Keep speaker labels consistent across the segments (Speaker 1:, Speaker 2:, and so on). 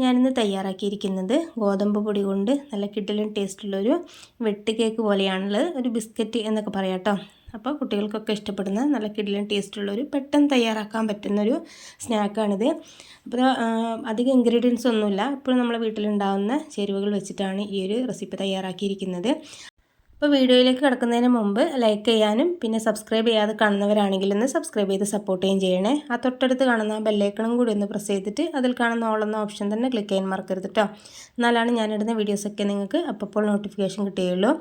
Speaker 1: ഞാനിന്ന് തയ്യാറാക്കിയിരിക്കുന്നത് ഗോതമ്പ് പൊടി കൊണ്ട് നല്ല കിട്ടലും ടേസ്റ്റുള്ളൊരു വെട്ട് കേക്ക് പോലെയാണുള്ളത് ഒരു ബിസ്ക്കറ്റ് എന്നൊക്കെ പറയാം കേട്ടോ. അപ്പോൾ കുട്ടികൾക്കൊക്കെ ഇഷ്ടപ്പെടുന്ന നല്ല കിഡിലും ടേസ്റ്റുള്ളൊരു പെട്ടെന്ന് തയ്യാറാക്കാൻ പറ്റുന്നൊരു സ്നാക്കാണിത്. അപ്പോൾ അധികം ഇൻഗ്രീഡിയൻസ് ഒന്നുമില്ല. ഇപ്പോൾ നമ്മളെ വീട്ടിലുണ്ടാകുന്ന ചേരുവകൾ വെച്ചിട്ടാണ് ഈ ഒരു റെസിപ്പി തയ്യാറാക്കിയിരിക്കുന്നത്. അപ്പോൾ വീഡിയോയിലേക്ക് കിടക്കുന്നതിന് മുമ്പ് ലൈക്ക് ചെയ്യാനും പിന്നെ സബ്സ്ക്രൈബ് ചെയ്യാതെ കാണുന്നവരാണെങ്കിൽ ഒന്ന് സബ്സ്ക്രൈബ് ചെയ്ത് സപ്പോർട്ട് ചെയ്യുകയും ചെയ്യണേ. ആ തൊട്ടടുത്ത് കാണുന്ന ബെല്ലൈക്കണും കൂടി ഒന്ന് പ്രസ് ചെയ്തിട്ട് അതിൽ കാണുന്ന ഓളെന്ന ഓപ്ഷൻ തന്നെ ക്ലിക്ക് ചെയ്യാൻ മറക്കരുത് കേട്ടോ എന്നാലാണ് ഞാനിടുന്ന വീഡിയോസൊക്കെ നിങ്ങൾക്ക് അപ്പോൾ നോട്ടിഫിക്കേഷൻ കിട്ടുകയുള്ളൂ.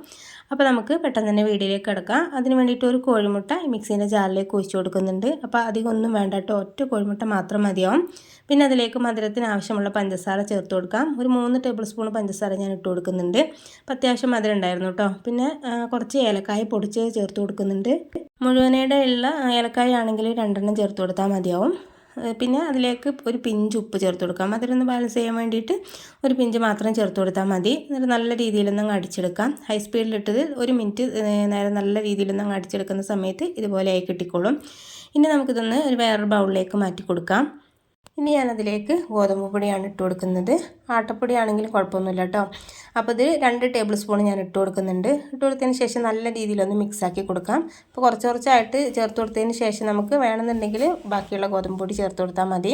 Speaker 1: അപ്പോൾ നമുക്ക് പെട്ടെന്ന് തന്നെ വീഡിയോയിലേക്ക് കിടക്കാം. അതിന് വേണ്ടിയിട്ട് ഒരു കോഴിമുട്ട മിക്സീന്റെ ജാറിലേക്ക് ഒഴിച്ചു കൊടുക്കുന്നുണ്ട്. അപ്പോൾ അധികം ഒന്നും വേണ്ട കേട്ടോ ഒറ്റ കോഴിമുട്ട മാത്രം മതിയാവും. പിന്നെ അതിലേക്ക് മധുരത്തിന് ആവശ്യമുള്ള പഞ്ചസാര ചേർത്ത് കൊടുക്കാം. ഒരു മൂന്ന് ടേബിൾ സ്പൂൺ പഞ്ചസാര ഞാൻ ഇട്ട് കൊടുക്കുന്നുണ്ട്. അപ്പോൾ അത്യാവശ്യം മധുരം ഉണ്ടായിരുന്നു കേട്ടോ പിന്നെ കുറച്ച് ഏലക്കായ പൊടിച്ച് ചേർത്ത് കൊടുക്കുന്നുണ്ട്. മുഴുവനയുടെ ഉള്ള ഏലക്കായ ആണെങ്കിൽ രണ്ടെണ്ണം ചേർത്ത് കൊടുത്താൽ മതിയാവും. പിന്നെ അതിലേക്ക് ഒരു പിഞ്ച് ഉപ്പ് ചേർത്ത് കൊടുക്കാം. അതിലൊന്ന് ബാലൻസ് ചെയ്യാൻ വേണ്ടിയിട്ട് ഒരു പിഞ്ച് മാത്രം ചേർത്ത് കൊടുത്താൽ മതി. എന്നിട്ട് നല്ല രീതിയിലൊന്നും അടിച്ചെടുക്കാം. ഹൈ സ്പീഡിലിട്ടത് ഒരു മിനിറ്റ് നേരെ നല്ല രീതിയിലൊന്നും അടിച്ചെടുക്കുന്ന സമയത്ത് ഇതുപോലെ ആയി കിട്ടിക്കോളും. ഇനി നമുക്കിതൊന്ന് ഒരു വേറൊരു ബൗളിലേക്ക് മാറ്റി കൊടുക്കാം. ഇനി ഞാനതിലേക്ക് ഗോതമ്പ് പൊടിയാണ് ഇട്ട് കൊടുക്കുന്നത്. ആട്ടപ്പൊടി ആണെങ്കിലും കുഴപ്പമൊന്നുമില്ല കേട്ടോ അപ്പോൾ ഇത് രണ്ട് ടേബിൾ സ്പൂൺ ഞാൻ ഇട്ട് കൊടുക്കുന്നുണ്ട്. ഇട്ട് കൊടുത്തതിന് ശേഷം നല്ല രീതിയിലൊന്ന് മിക്സാക്കി കൊടുക്കാം. അപ്പോൾ കുറച്ച് കുറച്ചായിട്ട് ചേർത്ത് കൊടുത്തതിന് ശേഷം നമുക്ക് വേണമെന്നുണ്ടെങ്കിൽ ബാക്കിയുള്ള ഗോതമ്പ് പൊടി ചേർത്ത് കൊടുത്താൽ മതി.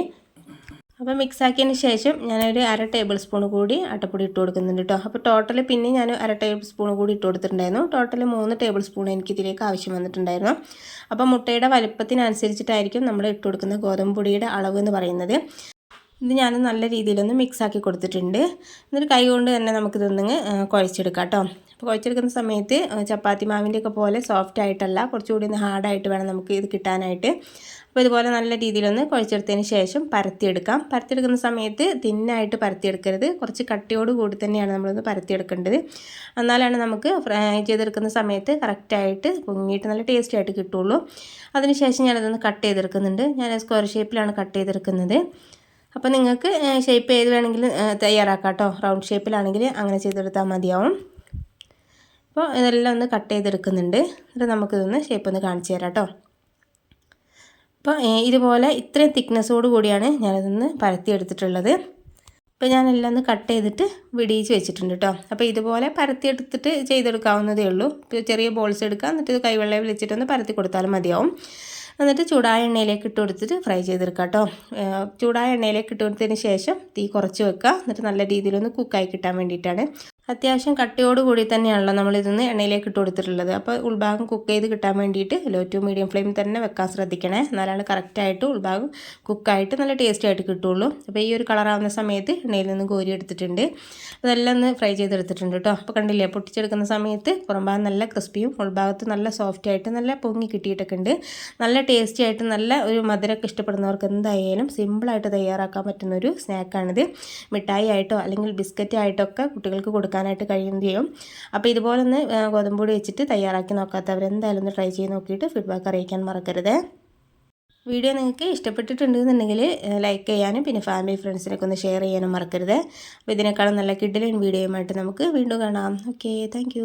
Speaker 1: അപ്പോൾ മിക്സ് ആക്കിയതിന് ശേഷം ഞാനൊരു അര ടേബിൾ സ്പൂൺ കൂടി അട്ടപ്പൊടി ഇട്ട് കൊടുക്കുന്നുണ്ട് കേട്ടോ അപ്പോൾ ടോട്ടൽ പിന്നെ ഞാൻ അര ടേബിൾ സ്പൂൺ കൂടി ഇട്ട് കൊടുത്തിട്ടുണ്ടായിരുന്നു. ടോട്ടൽ മൂന്ന് ടേബിൾ സ്പൂൺ എനിക്ക് ഇതിലേക്ക് ആവശ്യം വന്നിട്ടുണ്ടായിരുന്നു. അപ്പോൾ മുട്ടയുടെ വലുപ്പത്തിനനുസരിച്ചിട്ടായിരിക്കും നമ്മൾ ഇട്ട് കൊടുക്കുന്ന ഗോതമ്പ് പൊടിയുടെ അളവ് എന്ന് പറയുന്നത്. ഇത് ഞാൻ നല്ല രീതിയിലൊന്ന് മിക്സ് ആക്കി കൊടുത്തിട്ടുണ്ട്. എന്നിട്ട് കൈ കൊണ്ട് തന്നെ നമുക്കിതൊന്ന് കുഴച്ചെടുക്കാം കേട്ടോ അപ്പോൾ കുഴച്ചെടുക്കുന്ന സമയത്ത് ചപ്പാത്തി മാവിന്റെയൊക്കെ പോലെ സോഫ്റ്റ് ആയിട്ടല്ല കുറച്ചുകൂടി ഒന്ന് ഹാർഡായിട്ട് വേണം നമുക്ക് ഇത് കിട്ടാനായിട്ട്. അപ്പോൾ ഇതുപോലെ നല്ല രീതിയിലൊന്ന് കുഴച്ചെടുത്തതിന് ശേഷം പരത്തിയെടുക്കാം. പരത്തിയെടുക്കുന്ന സമയത്ത് തിന്നായിട്ട് പരത്തിയെടുക്കരുത്. കുറച്ച് കട്ടിയോട് കൂടി തന്നെയാണ് നമ്മളൊന്ന് പരത്തിയെടുക്കേണ്ടത്. എന്നാലാണ് നമുക്ക് ഫ്രൈ ചെയ്തെടുക്കുന്ന സമയത്ത് കറക്റ്റായിട്ട് പൊങ്ങിയിട്ട് നല്ല ടേസ്റ്റി ആയിട്ട് കിട്ടുള്ളൂ. അതിനുശേഷം ഞാനതൊന്ന് കട്ട് ചെയ്തെടുക്കുന്നുണ്ട്. ഞാൻ സ്ക്വയർ ഷേപ്പിലാണ് കട്ട് ചെയ്തെടുക്കുന്നത്. അപ്പോൾ നിങ്ങൾക്ക് ഷേപ്പ് ചെയ്ത് വേണമെങ്കിൽ തയ്യാറാക്കാം കേട്ടോ. റൗണ്ട് ഷേപ്പിലാണെങ്കിൽ അങ്ങനെ ചെയ്തെടുത്താൽ മതിയാവും. അപ്പോൾ ഇതെല്ലാം ഒന്ന് കട്ട് ചെയ്തെടുക്കുന്നുണ്ട്. എന്നിട്ട് നമുക്കിതൊന്ന് ഷേപ്പ് ഒന്ന് കാണിച്ചു തരാം കേട്ടോ. അപ്പോൾ ഇതുപോലെ ഇത്രയും തിക്നെസ്സോട് കൂടിയാണ് ഞാനിതൊന്ന് പരത്തി എടുത്തിട്ടുള്ളത് അപ്പോൾ ഞാനെല്ലാം ഒന്ന് കട്ട് ചെയ്തിട്ട് വിടിയിച്ച് വെച്ചിട്ടുണ്ട് കേട്ടോ. അപ്പോൾ ഇതുപോലെ പരത്തി എടുത്തിട്ട് ചെയ്തെടുക്കാവുന്നതേ ഉള്ളൂ. ഇപ്പോൾ ചെറിയ ബോൾസ് എടുക്കുക എന്നിട്ട് ഇത് കൈവെള്ളയിൽ വെച്ചിട്ടൊന്ന് പരത്തി കൊടുത്താലും മതിയാവും. എന്നിട്ട് ചൂടായ എണ്ണയിലേക്ക് ഇട്ട് കൊടുത്തിട്ട് ഫ്രൈ ചെയ്തെടുക്കുക കേട്ടോ. ചൂടായ എണ്ണയിലേക്ക് ഇട്ട് കൊടുത്തതിന് ശേഷം തീ കുറച്ച് വെക്കുക. എന്നിട്ട് നല്ല രീതിയിലൊന്ന് കുക്കായി കിട്ടാൻ വേണ്ടിയിട്ടാണ്. അത്യാവശ്യം കട്ടിയോട് കൂടി തന്നെയാണല്ലോ നമ്മളിതൊന്ന് എണ്ണയിലേക്ക് ഇട്ട് കൊടുത്തിട്ടുള്ളത്. അപ്പോൾ ഉൾഭാഗം കുക്ക് ചെയ്ത് കിട്ടാൻ വേണ്ടിയിട്ട് ലോ ടു മീഡിയം ഫ്ലെയിമിൽ തന്നെ വെക്കാൻ ശ്രദ്ധിക്കണേ. എന്നാലാണ് കറക്റ്റായിട്ട് ഉൾഭാഗം കുക്കായിട്ട് നല്ല ടേസ്റ്റി ആയിട്ട് കിട്ടുള്ളൂ. അപ്പോൾ ഈ ഒരു കളറാവുന്ന സമയത്ത് എണ്ണയിൽ നിന്ന് കോരി എടുത്തിട്ടുണ്ട്. അതെല്ലാം ഒന്ന് ഫ്രൈ ചെയ്തെടുത്തിട്ടുണ്ട് കേട്ടോ അപ്പോൾ കണ്ടില്ലേ പൊട്ടിച്ചെടുക്കുന്ന സമയത്ത് പുറംഭാഗം നല്ല ക്രിസ്പിയും ഉൾഭാഗത്ത് നല്ല സോഫ്റ്റ് ആയിട്ട് നല്ല പൊങ്ങി കിട്ടിയിട്ടൊക്കെ ഉണ്ട്. നല്ല ടേസ്റ്റി ആയിട്ട് നല്ല ഒരു മധുരമൊക്കെ ഇഷ്ടപ്പെടുന്നവർക്ക് എന്തായാലും സിമ്പിളായിട്ട് തയ്യാറാക്കാൻ പറ്റുന്ന ഒരു സ്നാക്കാണിത് മിഠായി ആയിട്ടോ അല്ലെങ്കിൽ ബിസ്ക്കറ്റ് ആയിട്ടൊക്കെ കുട്ടികൾക്ക് കൊടുക്കാൻ എടുക്കാനായിട്ട് കഴിയുകയും അപ്പോൾ ഇതുപോലെ ഒന്ന് ഗോതമ്പ് പൊടി വെച്ചിട്ട് തയ്യാറാക്കി നോക്കാത്തവർ എന്തായാലും ഒന്ന് ട്രൈ ചെയ്ത് നോക്കിയിട്ട് ഫീഡ്ബാക്ക് അറിയിക്കാൻ മറക്കരുത്. വീഡിയോ നിങ്ങൾക്ക് ഇഷ്ടപ്പെട്ടിട്ടുണ്ടെന്നുണ്ടെങ്കിൽ ലൈക്ക് ചെയ്യാനും പിന്നെ ഫാമിലി ഫ്രണ്ട്സിനൊക്കെ ഒന്ന് ഷെയർ ചെയ്യാനും മറക്കരുത്. അപ്പോൾ ഇതിനേക്കാളും നല്ല കിഡിലൻ വീഡിയോയുമായിട്ട് നമുക്ക് വീണ്ടും കാണാം. Okay thank